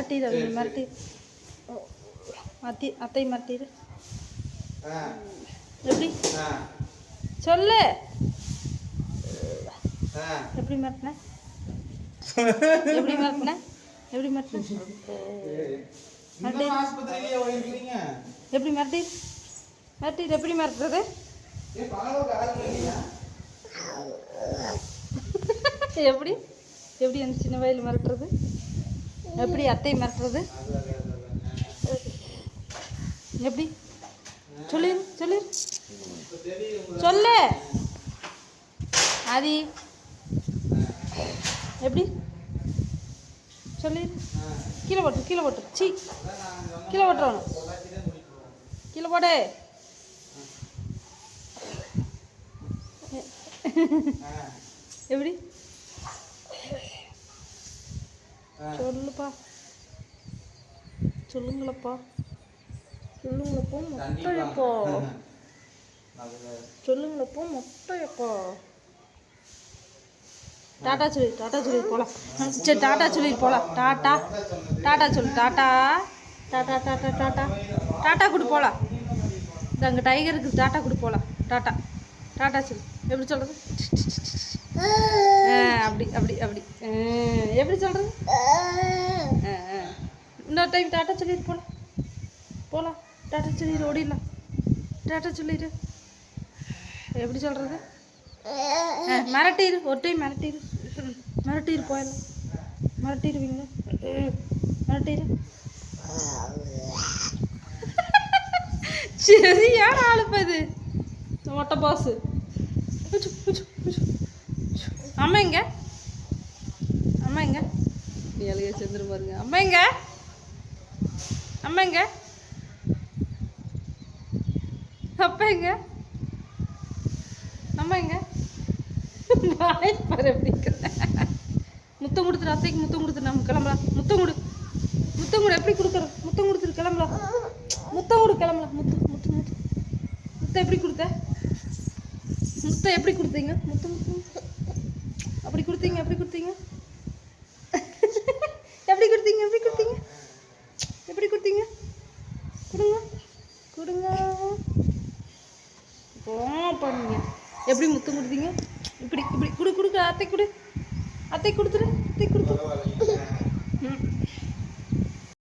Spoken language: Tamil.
மிரட்டிடு அவங்க மிரட்டி. அத்தி அத்தை மிரட்டிடு. எப்படி? சொல்லு. எப்படி மிரட்டின? எப்படி மிரட்டின? எப்படி மிரட்டின? எப்படி மிரட்டி மிரட்டிடு எப்படி மிரட்டுறது? எப்படி? எப்படி அந்த சின்ன வயல் மிரட்டுறது? எப்படி அத்தை மிரட்டுறது? எப்படி? சொல்லு சொல்லு. சொல்லு. ஆதி. எப்படி? சொல்லு. கீழே போட்டு கீழே போட்டு. சி. கீழே போட்டுருவானு கீழே போடு. எப்படி? சொல்லுப்பா. சொல்லுங்களப்பா. சொல்லுங்களப்பா கண்டிப்பா மொட்டையப்பா. அதுல சொல்லுங்களப்பா மொட்டையப்பா. டாட்டா சொல்லி டாட்டா சொல்லி போகலாம் சரி டாட்டா சொல்லி போகலாம் டாட்டா டாட்டா சொல்லு tata tata tata tata tata கொடு போகலாம் இந்த அங்கே டைகருக்கு டாட்டா கொடு போகலாம் டாட்டா டாட்டா சொல்லு. எப்படி சொல்கிறது அப்படி அப்படி அப்படி. எப்படி சொல்கிறது இன்னொரு டைம் டாட்டா சொல்லிட்டு போகலாம் போகலாம் டாட்டா சொல்லிடு ஓடிடலாம். டாட்டா சொல்லிடு எப்படி சொல்கிறது மிரட்டிரு. ஒரு டைம் மிரட்டிரு. போயிடலாம் மிரட்டிரு போயிடலாம். சரி ம், மிரட்டிரு. சரியான ஆளுப்பா இது. மொட்டை பாஸு அம்மா எங்க? அம்மா எங்க? அழுக செந்துரு பாருங்க. அம்மா எங்க? அம்மா எங்க? அப்பா எங்க? அம்மா எங்க? வாய் பாரு எப்படி. முத்தம் கொடுத்துரு அத்தைக்கு முத்தம் கொடுத்துரு நம்ம கிளம்பலாம் முத்தம் கொடு. முத்தம் கொடு. எப்படி கொடுக்குற? முத்தம் கொடுத்துரு கிளம்பலாம் முத்தம் கொடு கிளம்பலாம் முத்து முத்து முத்து. முத்தம் எப்படி கொடுத்த? முத்தம் எப்படி கொடுத்தீங்க? முத்தம் முத்து முத்து. அப்படி கொடுத்தீங்க எப்படி கொடுத்தீங்க. எப்படி கொடுத்தீங்க எப்படி கொடுத்தீங்க? எப்படி கொடுத்தீங்க? கொடுங்க கொடுங்க. பண்ணுங்க. எப்படி முத்தம் கொடுத்தீங்க? இப்படி இப்படி குடு கொடுக்க அத்தை கொடு. அத்தை கொடுத்துரு அத்தை கொடுத்து ம்.